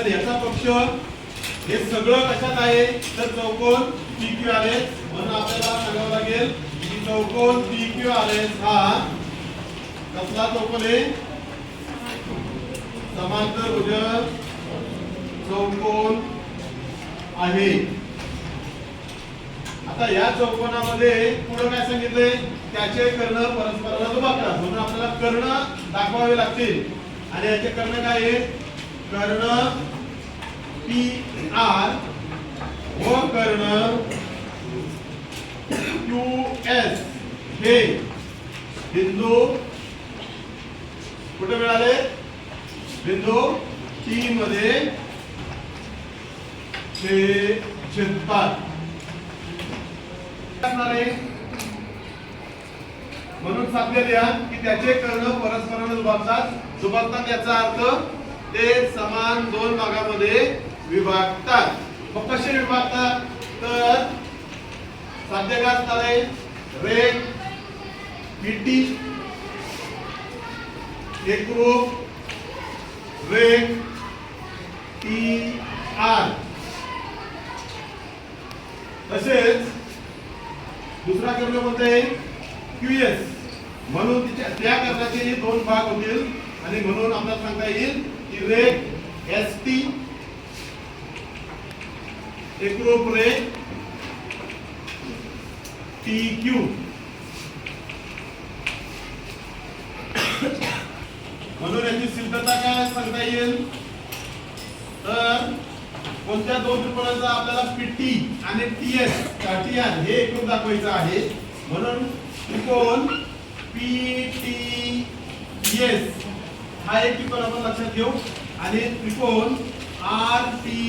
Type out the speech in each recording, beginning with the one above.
तर याचा पक्ष हे सगळं कशात आहे? तर चौकोन पी क्यू आर एस म्हणून आपल्याला सांगावं लागेल की चौकोन पी क्यू आर एस हा कसला चौकोन आहे? समांतर उजळ चौकोन आहे. आता या चौकोनामध्ये पुढे काय सांगितले त्याचे कर्ण परस्पराला दुभागतात म्हणून आपल्याला कर्ण दाखवावे लागतील. आणि याचे कर्ण काय आहे कर्ण पी आर व कर्ण क्यू एस. हे बिंदू कुठे मिळाले? बिंदू टी मध्ये छे- छेदतात असणार आहे? म्हणून साध्य द्या की त्याचे कर्ण परस्परांना दुभागतात दुभागतात याचा अर्थ ते समान दोन भागामध्ये विभागतात. मग कसे विभागतात? तर साध्य काय असणार आहे रेग पीटी एकरूप रेग टी आर तसेच दुसरा कर्ण कोणता? आहे क्यूएस म्हणून तिच्या त्या कर्जाचे दोन भाग होतील आणि म्हणून आपल्याला सांगता येईल की एस टी एकरूप टी क्यू. म्हणून याची सिद्धता काय सांगता येईल? तर कोणत्या दोन त्रिकोणाचा आपल्याला पीटी आणि टीएस टीआर हे एकूण दाखवायचं आहे. म्हणून त्रिकोण पीटीएस हा एक त्रिकोण आपण लक्षात घेऊ. आणि त्रिकोण आर टी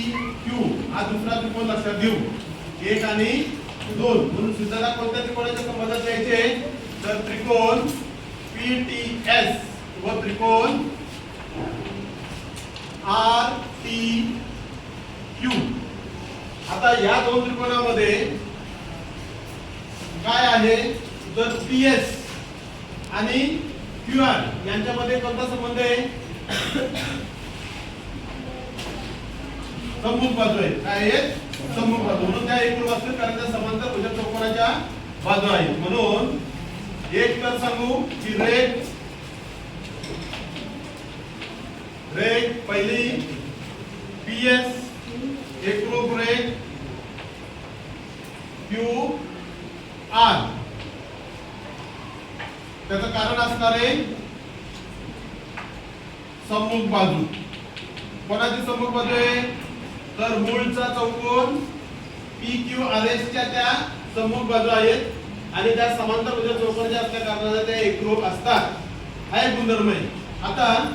क्यू हा दुसरा त्रिकोण लक्षात घेऊ. एक आणि दोन. म्हणून सुद्धा कोणत्या त्रिकोणाच्या संबंधात द्यायचे तर त्रिकोण पीटीएस व त्रिकोण आर टी क्यू आता या दोन त्रिकोणामध्ये काय आहे? तर पी एस आणि क्यू आर यांच्यामध्ये कोणता संबंध आहे? सम्मुख बाजू आहे. काय आहे? सम्मुख बाजू. म्हणून त्या एकूण वास्तविक कारण समांतर भुजक चौकोनाच्या बाजू आहेत म्हणून एक तर सांगू की रेट रेट पहिली पी एस एकरूप रेट क्यू आर त्याचं कारण असणार आहे सम्मुख बाजू. कोणाची सम्मुख बाजू आहे? तर मूळचा चौकोन पी क्यू आर एस च्या त्या सम्मुख बाजू आहेत. आणि त्या समांतर म्हणजे उद्या चौकोनाच्या असल्या कारणाने त्या एकरूप असतात. हा एक गुणधर्म आहे. आता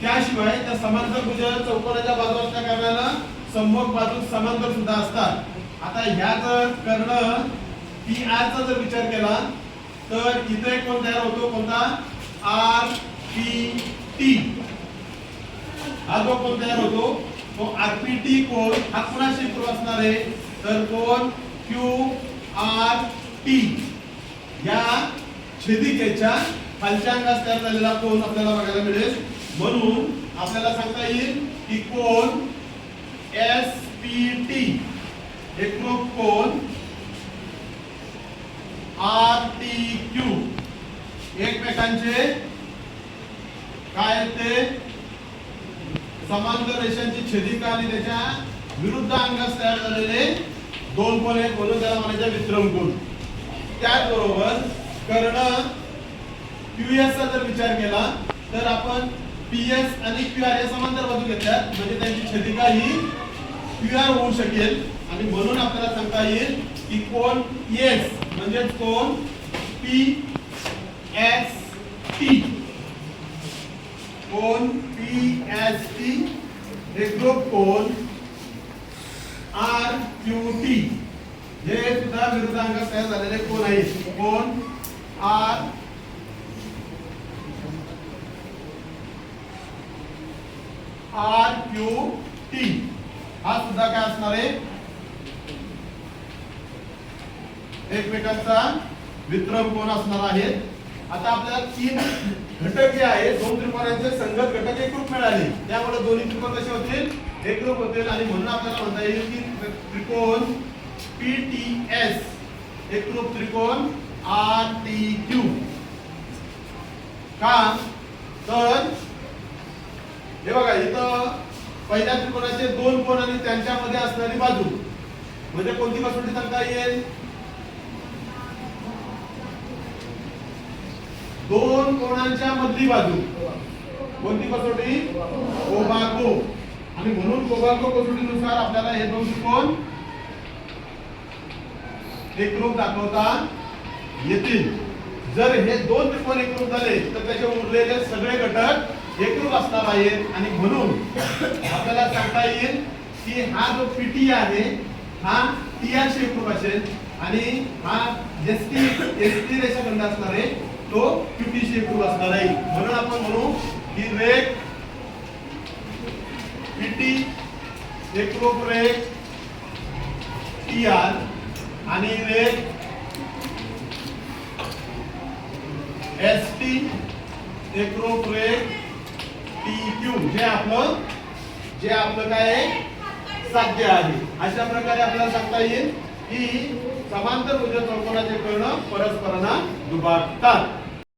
त्याशिवाय त्या समांतर भुज चौकोनाच्या बाजू असल्या कारणानं सम्मुख बाजू समांतर सुद्धा असतात. आता ह्या जर कर्ण पी आरचा जर विचार केला तर इथे एक कोण तयार होतो? कोणता? R P T. हा जो कोण तयार होतो तो आर पी टी कोण? हा कुणाशी सुरू असणार आहे? तर कोण? Q R T. या छेदिकेच्या खालच्या अंगास तयार झालेला कोण आपल्याला बघायला मिळेल? म्हणून आपल्याला सांगता येईल की कोण? S P T. एकरूप कोण आर टी क्यू एकमेकांचे काय ते? समांतर रेषांची छेदिका आणि त्याच्या विरुद्ध अंगास तयार झालेले दोन कोण एक म्हणून त्याला म्हणायचे विक्रम कोण त्याचबरोबर कर्ण क्यूएस चा जर विचार केला तर आपण पी एस आणि क्यूआर या समांतर बाजू घेतल्यात म्हणजे त्यांची छेदिका ही क्यू आर होऊ शकेल. आणि म्हणून आपल्याला सांगता येईल की कोण एस म्हणजे कोण पी एस टी कोण पी एस टी हे ग्रुप कोण आर क्यू टी हे सुद्धा विरुद्धांक तयार झालेले कोण आहेत कोण? आर. आर क्यू टी हा सुद्धा काय असणार आहे? एकमेकांचा विक्रम कोण असणार आहे? आता आपल्याला तीन घटक जे आहे दोन त्रिकोणाचे संगत घटक एकरूप मिळाले. त्यामुळे दोन्ही त्रिकोण कसे होतील? एकरूप होतील. आणि म्हणून आपल्याला म्हणता येईल की त्रिकोण पी टी एस एकरूप त्रिकोण आर टी क्यू का? तर हे बघा इथं पहिल्या त्रिकोणाचे दोन कोण आणि त्यांच्यामध्ये असणारी बाजू. म्हणजे कोणती कसोटी सांगता येईल? दोन कोणांच्या मधली बाजू? कोणती कसोटी? कोबाको. आणि म्हणून कोबाको कसोटीनुसार आपल्याला हे दोन त्रिकोण एकरूप दाखवता येतील. जर हे दोन त्रिकोण एकरूप झाले तर त्याचे उरलेले सगळे घटक एकरूप असणार आहेत. आणि म्हणून आपल्याला सांगता येईल की हा जो पीटी आहे हा टी आर एकरूप असेल. आणि हा एस टी एस टी रेषाखंड असणार आहे. तो पीटी एकरूप असणार आहे. म्हणून आपण म्हणू की रेक पीटी एकरूप रेक टी आर आणि रेक एस टी एकरूप रेक टी क्यू हे आपलं जे आपलं काय साध्य आहे. अशा प्रकारे आपल्याला सांगता येईल की समांतर ऊर्जा चौकोनाचे कर्ण परस्परांना दुभागतात.